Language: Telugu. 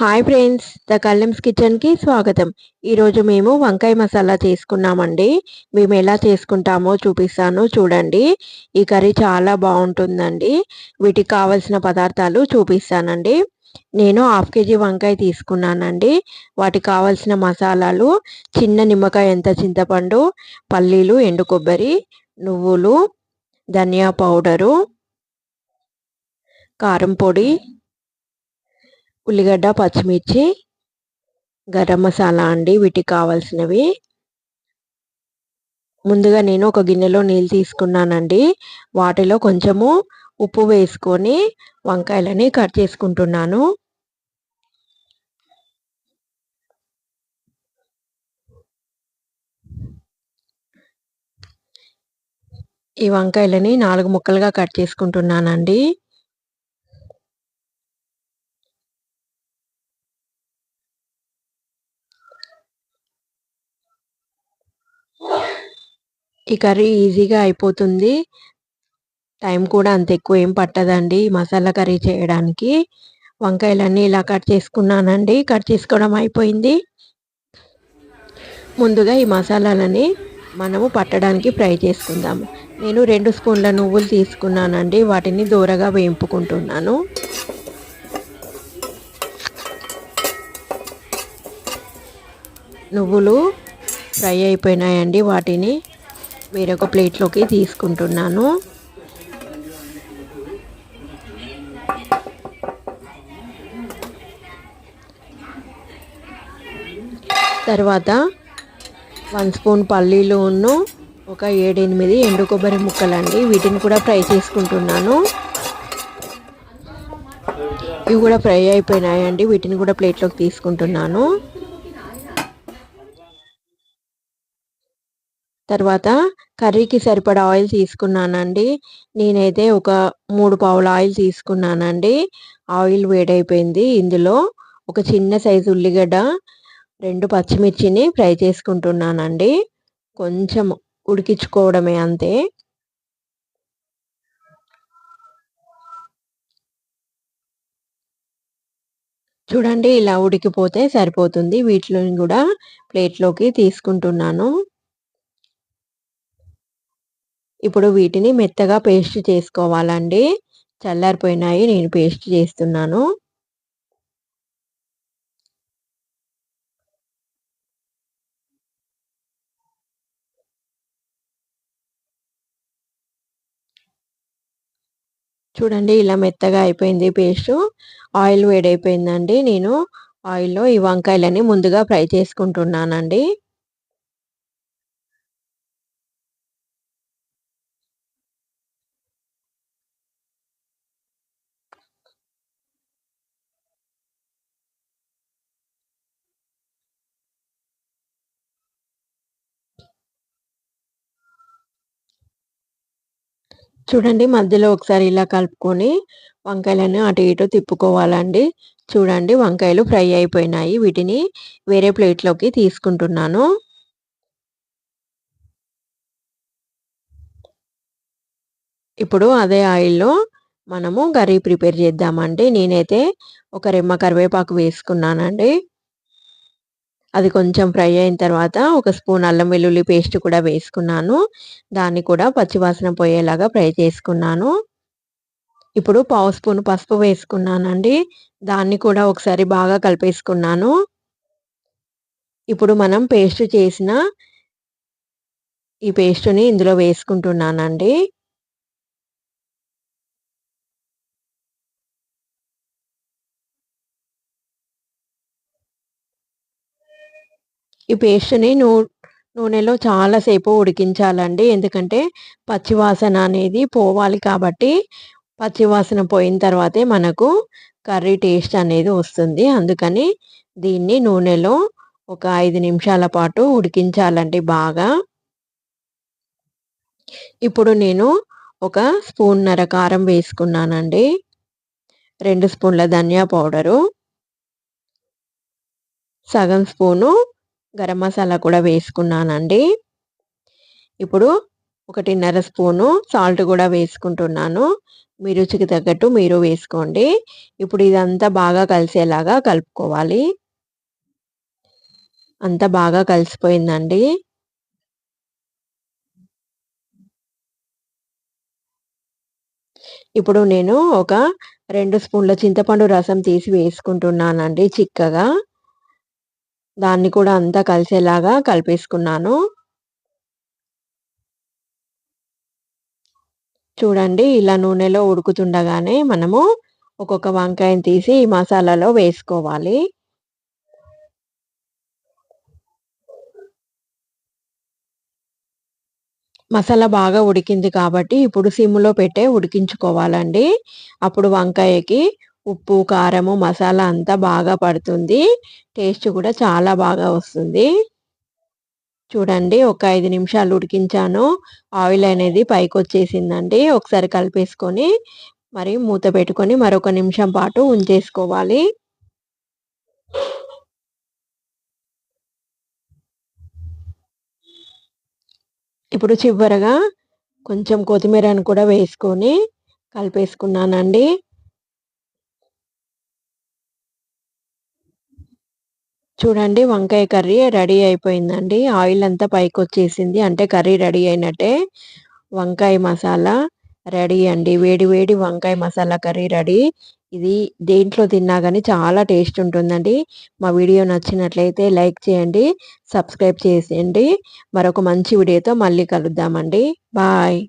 హాయ్ ఫ్రెండ్స్ ద కల్లెమ్స్ కిచెన్కి స్వాగతం. ఈరోజు మేము వంకాయ మసాలా చేసుకున్నామండి మేము ఎలా చేసుకుంటామో చూపిస్తాను చూడండి. ఈ కర్రీ చాలా బాగుంటుందండి. వీటికి కావలసిన పదార్థాలు చూపిస్తానండి. నేను హాఫ్ కేజీ వంకాయ తీసుకున్నానండి. వాటికి కావలసిన మసాలాలు చిన్న నిమ్మకాయ ఎంత చింతపండు పల్లీలు ఎండు కొబ్బరి నువ్వులు ధనియా పౌడరు కారం పొడి ఉల్లిగడ్డ పచ్చిమిర్చి గరం మసాలా అండి వీటికి కావాల్సినవి. ముందుగా నేను ఒక గిన్నెలో నీళ్ళు తీసుకున్నానండి. వాటిలో కొంచెము ఉప్పు వేసుకొని వంకాయలని కట్ చేసుకుంటున్నాను. ఈ వంకాయలని నాలుగు ముక్కలుగా కట్ చేసుకుంటున్నానండి. ఈ కర్రీ ఈజీగా అయిపోతుంది. టైం కూడా అంత ఎక్కువ ఏం పట్టదండి మసాలా కర్రీ చేయడానికి. వంకాయలన్నీ ఇలా కట్ చేసుకున్నానండి కట్ చేసుకోవడం అయిపోయింది. ముందుగా ఈ మసాలాలని మనము పట్టడానికి ఫ్రై చేసుకుందాము నేను రెండు స్పూన్ల నువ్వులు తీసుకున్నానండి వాటిని దూరగా వేయింపుకుంటున్నాను. నువ్వులు ఫ్రై అయిపోయినాయండి వాటిని. వేరొక ప్లేట్లోకి తీసుకుంటున్నాను. తర్వాత వన్ స్పూన్ పల్లీలు ఉన్ను ఒక ఏడెనిమిది ఎండు కొబ్బరి ముక్కలండి. వీటిని కూడా ఫ్రై చేసుకుంటున్నాను. ఇవి కూడా ఫ్రై అయిపోయినాయండి. వీటిని కూడా ప్లేట్లోకి తీసుకుంటున్నాను. తర్వాత కర్రీకి సరిపడా ఆయిల్ తీసుకున్నానండి. నేనైతే ఒక మూడు పావుల ఆయిల్ తీసుకున్నానండి. ఆయిల్ వేడైపోయింది. ఇందులో ఒక చిన్న సైజు ఉల్లిగడ్డ రెండు పచ్చిమిర్చిని ఫ్రై చేసుకుంటున్నానండి. కొంచెం ఉడికించుకోవడమే అంతే. చూడండి ఇలా ఉడికిపోతే సరిపోతుంది. వీటిలోని కూడా ప్లేట్లోకి తీసుకుంటున్నాను. ఇప్పుడు వీటిని మెత్తగా పేస్ట్ చేసుకోవాలండి. చల్లారిపోయినాయి నేను పేస్ట్ చేస్తున్నాను. చూడండి ఇలా మెత్తగా అయిపోయింది పేస్ట్. ఆయిల్ వేడైపోయిందండి. నేను ఆయిల్లో ఈ వంకాయలని ముందుగా ఫ్రై చేసుకుంటున్నానండి. చూడండి మధ్యలో ఒకసారి ఇలా కలుపుకొని వంకాయలను అటు ఇటు తిప్పుకోవాలండి. చూడండి వంకాయలు ఫ్రై అయిపోయినాయి. వీటిని వేరే ప్లేట్లోకి తీసుకుంటున్నాను. ఇప్పుడు అదే ఆయిల్లో మనము కర్రీ ప్రిపేర్ చేద్దామండి. నేనైతే ఒక రెమ్మ కరివేపాకు వేసుకున్నానండి. అది కొంచెం ఫ్రై అయిన తర్వాత ఒక స్పూన్ అల్లం వెల్లుల్లి పేస్ట్ కూడా వేసుకున్నాను. దాన్ని కూడా పచ్చివాసన పోయేలాగా ఫ్రై చేసుకున్నాను. ఇప్పుడు పావు స్పూన్ పసుపు వేసుకున్నానండి. దాన్ని కూడా ఒకసారి బాగా కలిపేసుకున్నాను. ఇప్పుడు మనం పేస్ట్ చేసిన ఈ పేస్ట్ని ఇందులో వేసుకుంటున్నానండి. ఈ పేస్ట్ని నూ నూనెలో చాలాసేపు ఉడికించాలండి. ఎందుకంటే పచ్చివాసన అనేది పోవాలి కాబట్టి పచ్చివాసన పోయిన తర్వాతే మనకు కర్రీ టేస్ట్ అనేది వస్తుంది. అందుకని దీన్ని నూనెలో ఒక ఐదు నిమిషాల పాటు ఉడికించాలండి బాగా. ఇప్పుడు నేను ఒక స్పూన్నర కారం వేసుకున్నానండి. రెండు స్పూన్ల ధనియా పౌడరు సగం స్పూను గరం మసాలా కూడా వేసుకున్నానండి. ఇప్పుడు ఒకటిన్నర స్పూను సాల్ట్ కూడా వేసుకుంటున్నాను. మీ రుచికి తగ్గట్టు మీరు వేసుకోండి. ఇప్పుడు ఇదంతా బాగా కలిసేలాగా కలుపుకోవాలి. అంతా బాగా కలిసిపోయిందండి. ఇప్పుడు నేను ఒక రెండు స్పూన్ల చింతపండు రసం తీసి వేసుకుంటున్నానండి చిక్కగా. దాన్ని కూడా అంతా కలిసేలాగా కలిపేసుకున్నాను. చూడండి ఇలా నూనెలో ఉడుకుతుండగానే మనము ఒక్కొక్క వంకాయని తీసి ఈ మసాలాలో వేసుకోవాలి. మసాలా బాగా ఉడికింది కాబట్టి ఇప్పుడు సిమ్లో పెట్టే ఉడికించుకోవాలండి. అప్పుడు వంకాయకి ఉప్పు కారము మసాలా అంతా బాగా పడుతుంది. టేస్ట్ కూడా చాలా బాగా వస్తుంది. చూడండి ఒక ఐదు నిమిషాలు ఉడికించాను. ఆయిల్ అనేది పైకి వచ్చేసిందండి. ఒకసారి కలిపేసుకొని మరి మూత పెట్టుకొని మరొక నిమిషం పాటు ఉంచేసుకోవాలి. ఇప్పుడు చివరగా కొంచెం కొత్తిమీరను కూడా వేసుకొని కలిపేసుకున్నానండి. చూడండి వంకాయ కర్రీ రెడీ అయిపోయిందండి. ఆయిల్ అంతా పైకి వచ్చేసింది అంటే కర్రీ రెడీ అయినట్టే వంకాయ మసాలా రెడీ అండి. వేడి వేడి వంకాయ మసాలా కర్రీ రెడీ. ఇది దేంట్లో తిన్నా కానీ చాలా టేస్ట్ ఉంటుందండి. మా వీడియో నచ్చినట్లయితే లైక్ చేయండి సబ్స్క్రైబ్ చేసేయండి. మరొక మంచి వీడియోతో మళ్ళీ కలుద్దామండి. బాయ్.